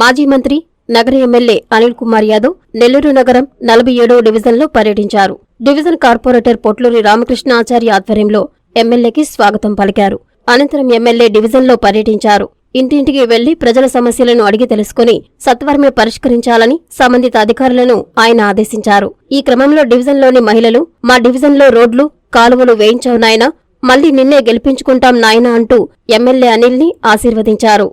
మాజీ మంత్రి నగర ఎమ్మెల్యే అనిల్ కుమార్ యాదవ్ నెల్లూరు నగరం నలభై ఏడవ డివిజన్లో పర్యటించారు. డివిజన్ కార్పొరేటర్ పొట్లూరి రామకృష్ణ ఆచార్య ఆధ్వర్యంలో ఎమ్మెల్యేకి స్వాగతం పలికారు. అనంతరం ఎమ్మెల్యే డివిజన్లో పర్యటించారు. ఇంటింటికి వెళ్ళి ప్రజల సమస్యలను అడిగి తెలుసుకుని సత్వరమే పరిష్కరించాలని సంబంధిత అధికారులను ఆయన ఆదేశించారు. ఈ క్రమంలో డివిజన్లోని మహిళలు మా డివిజన్లో రోడ్లు కాలువలు వేయించవు నాయనా మళ్ళీ నిన్నే గెలిపించుకుంటాం నాయనా అంటూ ఎమ్మెల్యే అనిల్ని ఆశీర్వదించారు.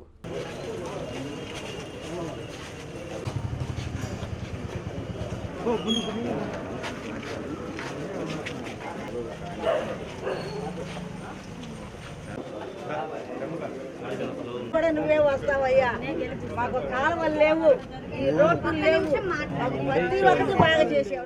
కూడా నువ్వే వస్తావయ్యా. మాకు కాలువలు లేవు. ఈ రోడ్లు లేవు. మాకు ప్రతి ఒక్కటి బాగా చేసేవు